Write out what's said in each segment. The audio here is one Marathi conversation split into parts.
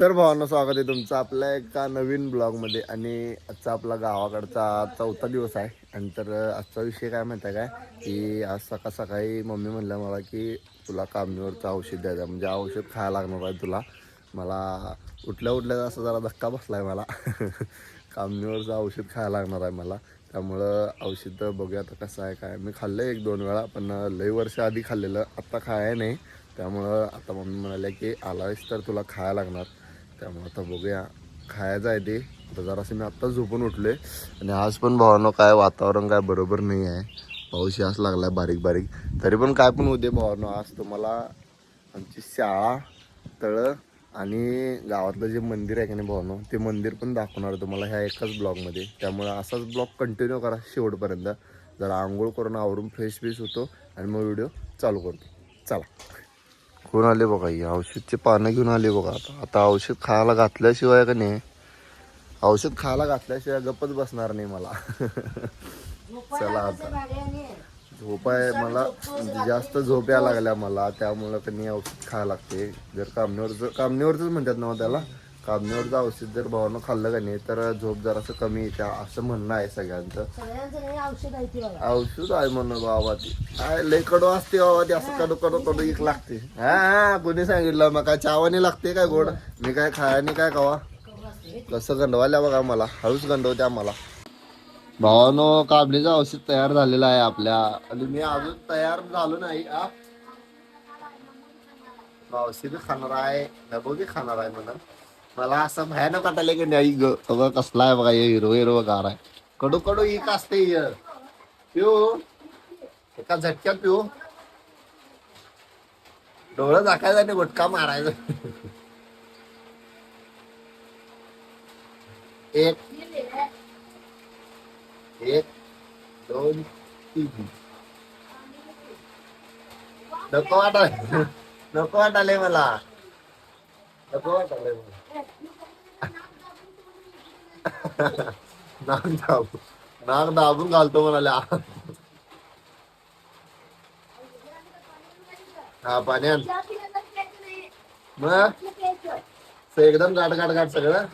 तर भावांना स्वागत आहे तुमचं आपल्या एका नवीन ब्लॉगमध्ये. आणि आजचा आपला गावाकडचा चौथा दिवस आहे. आणि तर आजचा विषय काय माहिती आहे काय? की आज सकाळ सकाळी मम्मी म्हणलं मला की तुला कामणीवरचं औषध द्यायचं म्हणजे औषध खायला लागणार आहे तुला. मला उठल्या उठल्या असं जरा धक्का बसला आहे मला. कामणीवरचं औषध खायला लागणार आहे मला. त्यामुळं औषध बघूया आता कसं आहे काय. मी खाल्लं एक दोन वेळा पण लई वर्ष आधी खाल्लेलं. आत्ता खाय नाही. त्यामुळं आता मम्मी म्हणाले की आलास तर तुला खायला लागणार. त्यामुळे आता बघूया. खायचं आहे ते. आता जरासं मी आत्ता झोपून उठले आणि आज पण भावानं काय वातावरण काय बरोबर नाही आहे. पाऊस यास लागलाय बारीक बारीक. तरी पण काय पण होते भावानं. आज तुम्हाला आमची शाळा तळं आणि गावातलं जे मंदिर आहे की नाही भावनो ते मंदिर पण दाखवणार तुम्हाला ह्या एकाच ब्लॉगमध्ये. त्यामुळे असाच ब्लॉग कंटिन्यू करा शेवटपर्यंत. जरा आंघोळ करून आवरून फ्रेश फ्रेश होतो आणि मग व्हिडिओ चालू करतो. चला. कोण आले बघा ही औषधचे पानं घेऊन आले बघा. आता आता औषध खायला घातल्याशिवाय का नाही? औषध खायला घातल्याशिवाय गप्पच बसणार नाही मला. चला आता. झोप आहे मला म्हणजे जास्त झोप यायला लागल्या मला त्यामुळं का नाही औषध खायला लागते. जर कामणीवरचं कामणीवरच म्हणतात ना हो त्याला. कामणीवरचं औषध जर भावानं खाल्लं का नाही तर झोप जरासं कमी येते असं म्हणणं आहे सगळ्यांचं. औषध आहे ती बघा. औषध आहे म्हणून बाबा ती. काय लय कडू असते बाबा ती असं कडू कडू कडू एक लागते. हा हा कोणी सांगितलं? मग काय चावाने लागते काय गोड? मी काय खायाने काय कवा? कसं गंडवाल्या बघा मला हळूच गंडवत्या मला. भावानो काबणीचं औषध तयार झालेलं आहे आपल्या. आणि मी अजून तयार झालो नाही आ? औषध खाणार आहे नबो बी खाणार आहे म्हणून. मला असं भयानक वाटायला की नाही ग सगळं कसला आहे बघा हे हिरो हिरो गार आहे. कडू कडू एक असते हे. पिऊ. एका झटक्यात पिऊ. डोळं झाकायचं आणि गुटका मारायचं एक एक दोन तीन. नको वाटाय नको वाटायला मला. नको वाटायला मला. नाक दाबू नाक दाबून घालतो म्हणाले हा पाण्यात मग? स- एकदम गाठ गाठ गाठ सगळं?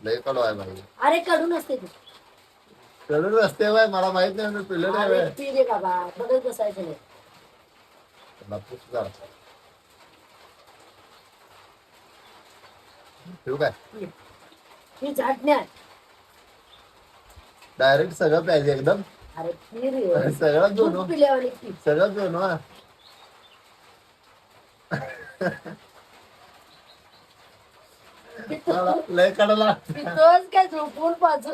लय कडू आहे भाई अरे कडू नसते ती. कडू रस्ते बाय मला माहीत नाही मी पिल्लं नाही अरे बाबा बघत बसायचं नाही. बापूस जा. ठेवू काय? ही झाडण्यात डायरेक्ट सगळं पाहिजे एकदम. अरे पी रे. सगळं दूध दोन पिल्यावर पी सगळं दोन हा. मला लय कडला पितोस काय झोपून पाच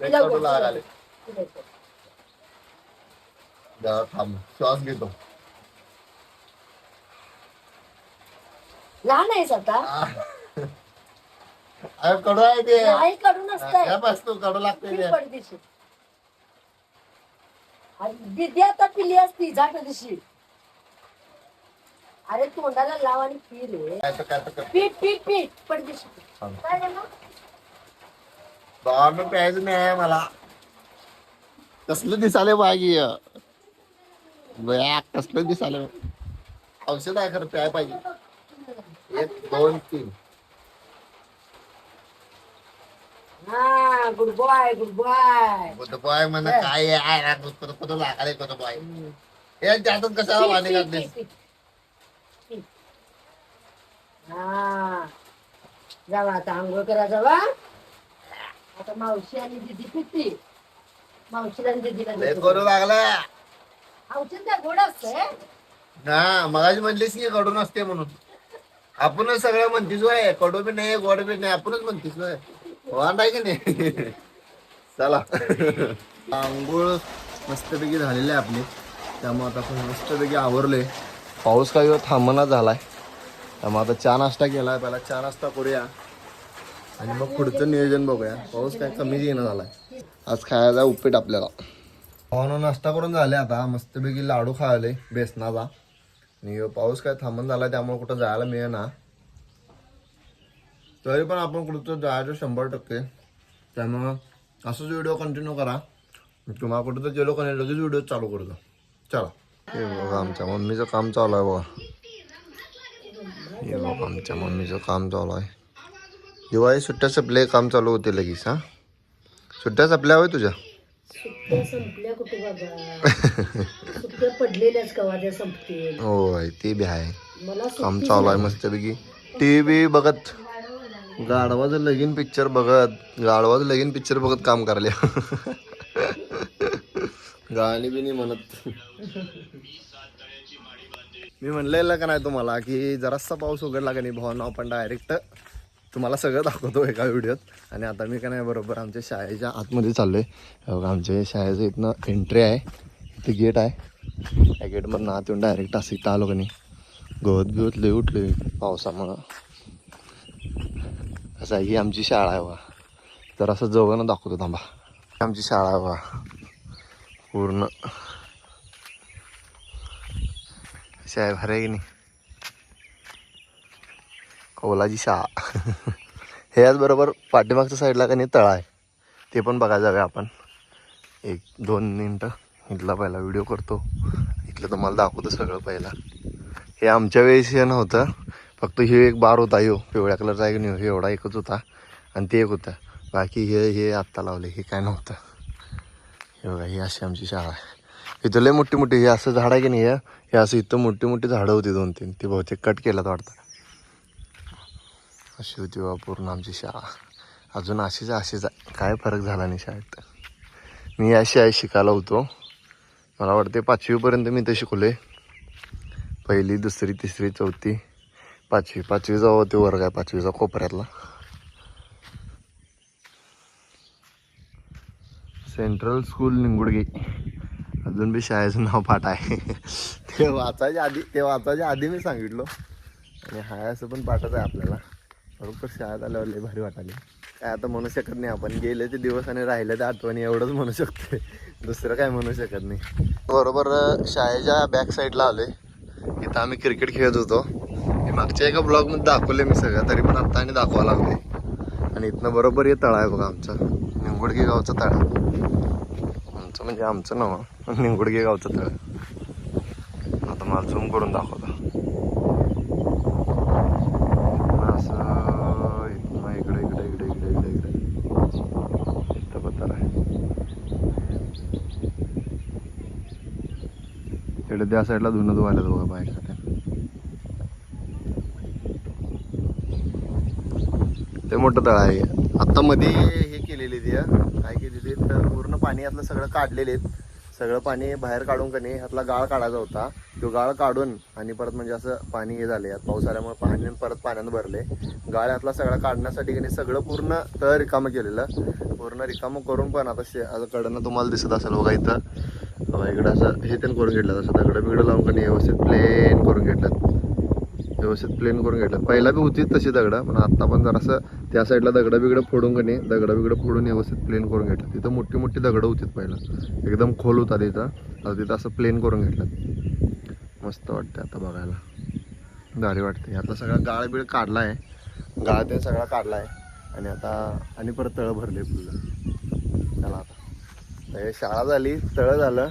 लय जरा थांब श्वास घेतो. लहान आहेस आता. अरे कडू आहे ते. कडू लागते अरे दिदी आता पिली असती दिशी अरे तोंडाला लाव आणि पी रे. काय तर काय तर कर. पीठ पीठ पीठ. पडदिशी थांब. काय झालं? बाहेर प्यायचं नाही मला. कसलं दिसाले बागी कसलं दिसाले औषध आहे खरं प्याय पाहिजे. एक दोन तीन. हा गुड बॉय गुड बॉय. कुठं म्हण काय आहे? कुठं कुठं लागाले कुठं बॉय? हे त्यातून कशाला पाणी घातले हा. जावा आता आंघोळ करा जावा. आता मावशी आणि दिदी पिती. मावशीला आणि दिदीला लय देतो. करू लागला. औषध गोड ना मगाशी म्हणलीस की कडून असते म्हणून. आपणच सगळं म्हणतीस वय कडू बी नाही गोड बी नाही आपणच म्हणतीस वय वांड आहे की नाही? चला. आंघोळ मस्तपैकी झालेली आहे आपली. त्यामुळे आता आपण मस्तपैकी आवरले. पाऊस काही थांबना झालाय. त्यामुळे आता चहा नाश्ता केलाय पहिला चहा नाश्ता करूया. आणि मग पुढचं नियोजन बघूया. पाऊस काय कमी येणं झालाय. आज खायला उपीट आपल्याला. पाहुणं नाश्ता करून झाले आता. मस्तपैकी लाडू खायले बेसनाचा. आणि पाऊस काय थांबून झाला त्यामुळे कुठं जायला मिळेना. तरी पण आपण कुठं जायचं शंभर टक्के. त्यामुळं असंच व्हिडिओ कंटिन्यू करा. तुम्हाला कुठं तर गेलो का नाही लगेच व्हिडिओ चालू करतो चला. हे बघा आमच्या मम्मीचं काम चालू आहे बघा. हे बघा आमच्या मम्मीचं काम चालू आहे. दिवाळी सुट्ट्या संपले काम चालू होते लगेच हा. सुट्ट्या सपल्या होय तुझ्या? सुट्ट्या संपल्या कुठे बाबा? सुट्ट्या पडलेल्याच कवा त्या संपतील? होय ते बी आहे. मला काम चालू आहे. मस्तपैकी. टी व्ही बघत. गाढवाचं लगीन पिक्चर बघत. गाढवाचं लगीन पिक्चर बघत काम करायला. गाणी बिनी म्हणत. मी म्हणलेलं का नाही तुम्हाला की जरासा पाऊस उघडला का नाही भावांना आपण डायरेक्ट तुम्हाला सगळं दाखवतो एका व्हिडिओत. आणि आता मी का नाही बरोबर आमच्या शाळेच्या आतमध्ये चाललो आहे आमच्या शाळेचं इथनं एंट्री आहे. इथे गेट आहे. त्या गेटमधून आत येऊन डायरेक्ट असं इथं आलो का नाही. गवत बिवत लय उठले पावसामुळं. असं आहे ही आमची शाळा आहे बा तर असं जवळनं दाखवतो थांबा. आमची शाळा आहे बा पूर्ण. शाळे भारी आहे की नाही? ओलाची शाळा. ह्याचबरोबर पाठीमागच्या साईडला का नाही तळा आहे. ते पण बघा जाऊया आपण. एक दोन मिनटं. इथला पहिला व्हिडिओ करतो. इथलं तुम्हाला दाखवतो सगळं पहिला. हे आमच्या वेळेस हे नव्हतं. फक्त हे एक बार होता यो. पिवळ्या कलरचा एक नाही एवढा एकच होता. आणि ते एक होता. बाकी हे हे आत्ता लावले. हे काय नव्हतं. हे बघा ही अशी आमची शाळा आहे. इथं लय मोठी मोठी हे असं झाड आहे की नाही हे? हे असं इथं मोठी मोठी झाडं होती दोन तीन ती बहुतेक कट केलं वाटतं. अशी होती बा पूर्ण आमची शाळा. अजून अशीच अशीच. आहे काय फरक झाला नाही शाळेत मी अशी शाळेत शिकायला होतो. मला वाटते पाचवीपर्यंत मी ते शिकवले पहिली दुसरी तिसरी चौथी पाचवी. पाचवीचा ते वर्ग आहे पाचवीचा कोपऱ्यातला. सेंट्रल स्कूल निंगुडगी अजून बी शाळेचं नाव पाठ आहे. ते वाचायच्या आधी ते वाचायच्या आधी मी सांगितलं. आणि हाय असं पण पाठच आहे आपल्याला. बरोबर शाळेत आल्यावर लय भारी वाटाले काय आता म्हणू शकत नाही आपण. गेले ते दिवस आणि राहिले ते आठवणी एवढंच म्हणू शकतो दुसरं काय म्हणू शकत नाही. बरोबर शाळेच्या बॅक साईडला आलोय. इथं आम्ही क्रिकेट खेळत होतो. मागच्या एका ब्लॉगमध्ये दाखवले मी सगळं तरी पण आता आणि दाखवा लागले आणि इथनं बरोबर हे तळा आहे बघा आमचं. निंगुडगे गावचा तळा. आमचं म्हणजे आमचं नाव. निंगुडगे गावचा तळ. आता मला झूम करून दाखवतो असं इथनं इकडे इकडे इकडे इकडे इकडे इकडे इथं पत्तर आहे इकडे त्या साईडला धुणं धुवायला बघा बाहेर ते मोठं तळ आहे. आता मध्ये हे केलेली ती काय केलेली तर पूर्ण पाणी यातलं सगळं काढलेले आहेत. सगळं पाणी बाहेर काढून का नाही यातला गाळ काढायचा होता. तो गाळ काढून आणि परत म्हणजे असं पाणी हे झाले यात पाऊस आल्यामुळे पाणी परत पाण्यानं भरले. गाळ यातला सगळं काढण्यासाठी की नाही सगळं पूर्ण तळ रिकामं केलेलं. पूर्ण रिकामं करून पण आता शे आता कडनं तुम्हाला दिसत असेल बघा इथं. बघा इकडं असं हे त्यांनी करून घेतलं असं दगडं बिगडं लावून का नाही व्यवस्थित प्लेन करून घेतलं. व्यवस्थित प्लेन करून घेतलं. पहिला बी होतीच तशी दगडं पण आत्ता पण जरासं त्या साईडला दगडं बिगडं फोडून का नाही दगडं बिगडं फोडून व्यवस्थित प्लेन करून घेतलं. तिथं मोठी मोठी दगडं होतीत पहिला. एकदम खोल होता तिथं. आता तिथं असं प्लेन करून घेतलं. मस्त वाटतं आता बघायला. भारी वाटते आता सगळा गाळ बिळ काढला आहे गाळ ते सगळा काढला आहे आणि आता आणि परत तळं भरले फुलं चला आता हे शाळा झाली तळं झालं.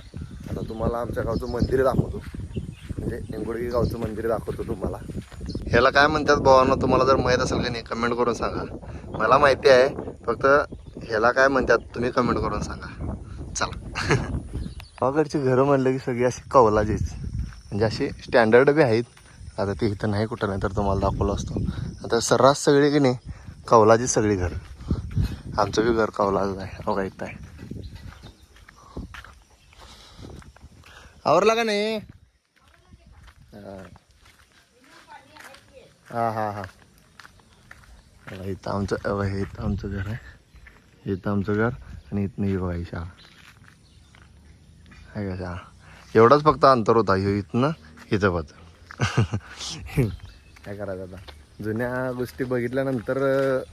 तुम्हाला आमच्या गावचं मंदिर दाखवतो. म्हणजे एंगुडगी गावचं मंदिर दाखवतो तुम्हाला. ह्याला काय म्हणतात भावांना तुम्हाला जर माहीत असेल की नाही कमेंट करून सांगा. मला माहिती आहे फक्त ह्याला काय म्हणतात तुम्ही कमेंट करून सांगा. चला. गावाकडची घरं म्हणलं की सगळी अशी कौलाजीच म्हणजे अशी स्टँडर्ड बी आहेत. आता ती इथं नाही कुठं नाही तर तुम्हाला दाखवलं असतो. आता सर्रास सगळी की नाही कौलाची सगळी घरं. आमचं बी घर कौलाच आहे बघा इथं आहे. आवरला का नाही? हा. हा हा इथं आमचं हे इथं आमचं घर आहे. इथं आमचं घर आणि इथनं ही बघा शाळा. आहे का शाळा? एवढाच फक्त अंतर होता. ह्यो इथनं हिचं पत काय करायचं आता? जुन्या गोष्टी बघितल्यानंतर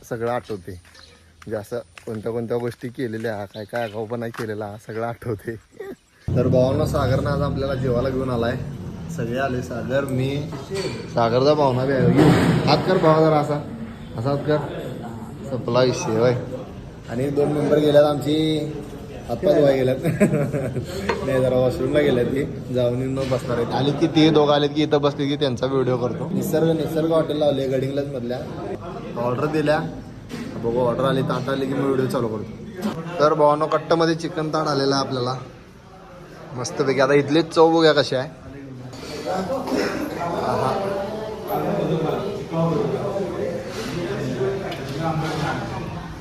सगळं आठवते. म्हणजे असं कोणत्या कोणत्या गोष्टी केलेल्या काय काय आगाऊपणा केलेला सगळं आठवते. तर भावांना सागरनं आज आपल्याला जेवायला घेऊन आलाय. सगळे आले. सागर मी सागरचा भावना बी आहे. हात कर भावा जरा असा. असा हात कर. सपला विषय होय. आणि दोन मेंबर गेल्यात आमची. हातपाय धुवाय गेल्यात. नाही जरा वॉशरूमला गेल्यात की. जाऊन येऊन बसणार आहेत. आली की ते दोघं आलेत की इथं बसले की त्यांचा व्हिडिओ करतो. निसर्ग निसर्ग हॉटेल लावले गडिंगलाच मधल्या. ऑर्डर दिल्या. बघू ऑर्डर आली ताट आली की मी व्हिडिओ चालू करतो. तर भावानो कट्टमध्ये चिकन ताट आलेला आहे आपल्याला मस्तपैकी आता इथलीच चव बघूया कशी आहे.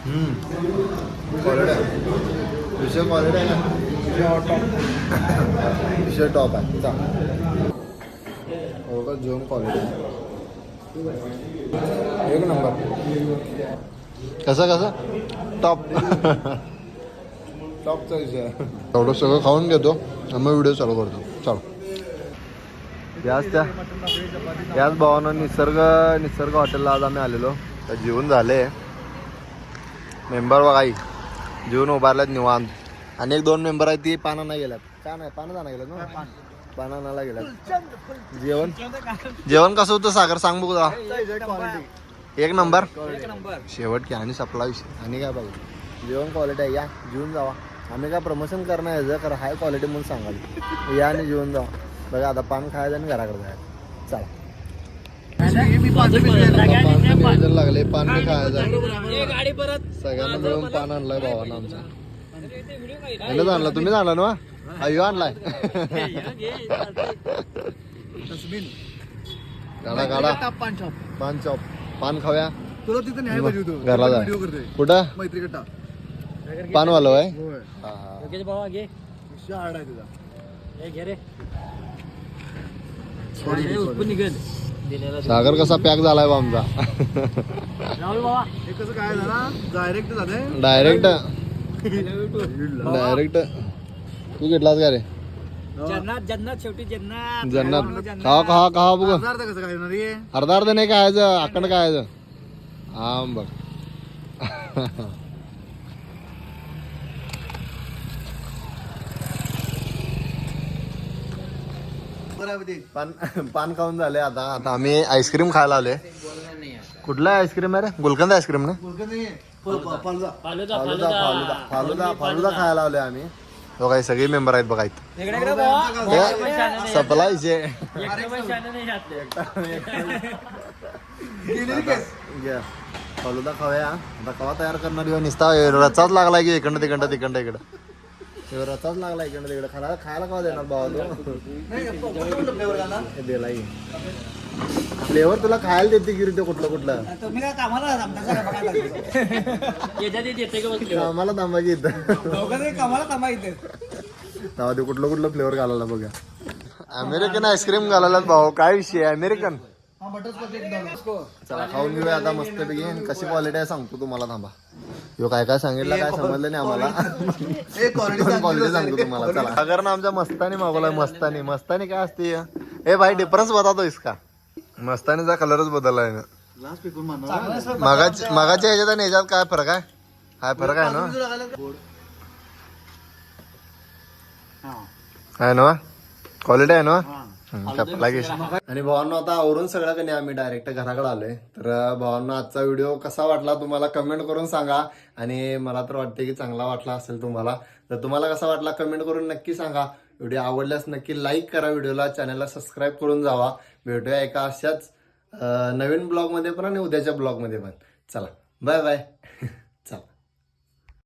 हम्म. विषय टॉप आहे हो क्वालिटी एक नंबर कसं कसं? टॉप टॉपचा विषय आहे. एवढं सगळं खाऊन घेतो आणि मग व्हिडिओ चालू करतो. चालू. याच त्या याच भावानं निसर्ग निसर्ग हॉटेलला आज आम्ही आलेलो. तर जेवण झाले मेंबर बघा आई. जेवण उभारल्यात निवांत. आणि एक दोन मेंबर आहेत ती पानांना गेल्यात. का नाही? पानांना गेल्यात ना? पानांना गेल्यात. जेवण? जेवण कसं होतं सागर? सांग बघू. एक नंबर? शेवट की आणि सपला विषय आणि काय पाहिजे जेवण क्वालिटी आहे. या जेवून जावा. आम्ही काय प्रमोशन करणार याचं खरं हाय क्वालिटी म्हणून सांगाल. या आणि जेवून जावा बघा आता पान खायचं आणि घराकडे जायचं चला. नियोजन लागले पान बी खायचं गाडी सगळ्यांना मिळून पान आणलाय भावानं आमच्या यानंच आणला. तुम्हीच आणला ना अय्यो आणलाय. काढा काढा. पान चॉप. पान खाऊया. तुला तिथं घरला जा कुठं? मैत्री गट्टा पान वालो आहे? होय. हा, हा. योगेश भावा घे विषय हार्ड आहे तुझा हे घे रे. उत्पन्न निघेल. दिलेला सागर कसा पॅक झालाय बा आमचा. राहुल भावा. हे कसं काय झालं? डायरेक्ट डायरेक्ट डायरेक्ट तू घेतलास का रे? जन्नात जन्नात शेवटी जन्नात. जन्नत. खावा खावा खावा बघ. हजार कसं काय होणार हे अर्धा अर्ध नाही खायचं आकड खायचं. हा बघ. पान पान खाऊन झाले आता. आता आम्ही आईस्क्रीम खायला आले कुठला आईस्क्रीम आहे रे? गुलकंद आईस्क्रीम ना? फालुदा. फालुदा. फालुदा फालुदा फालुदा. खायला आलोय आम्ही. हो काही सगळे मेंबर आहेत बघा इथं. हे सप्लायचे. फालुदा खाऊया. आता कवा तयार करणार? निसता रचाच लागलाय की इकडं तिकडं तिकडं इकडं. ह्यो रचाच लागला इकडं तिकडं. खायला खायला कवा देणार बाबा तो? दिला फ्लेवर तुला खायला देते की रे ते कुठलं कुठलं? कामाला का इथं. थांबा तेव्हा ते कुठलं कुठलं फ्लेवर घालायला बघा. अमेरिकन आईस्क्रीम घालायला भाऊ काय विषय अमेरिकन चला खाऊन घेऊया. आता मस्त पैकी कशी क्वालिटी आहे सांगतो तुम्हाला थांबा. ह्यो काय काय सांगितलं काय समजलं नाही आम्हाला? क्वालिटी सांगतो तुम्हाला चला. अगर ना आमच्या मस्तानी मागवलाय मस्तानी. मस्तानी काय असते ए भाई डिफरन्स बतातो इसका. मस्तानीचा कलरच बदललाय ना. लास्ट पिकून म्हणणार मगाच मगाच्या ह्याच्यात आणि ह्याच्यात काय फरक आहे? काय फरक आहे ना? आहे ना? क्वालिटी आहे ना? आणि भावांनो आता आवरून सगळं कधी आम्ही डायरेक्ट घराकडे आलोय. तर भावांनो आजचा व्हिडिओ कसा वाटला तुम्हाला कमेंट करून सांगा. आणि मला तर वाटते की चांगला वाटला असेल तुम्हाला. तर तुम्हाला कसा वाटला कमेंट करून नक्की सांगा. व्हिडिओ आवडल्यास नक्की लाईक करा व्हिडिओला चॅनलला सबस्क्राईब करून जावा. भेटूया एका अशाच नवीन ब्लॉगमध्ये पण आणि उद्याच्या ब्लॉगमध्ये पण. चला बाय बाय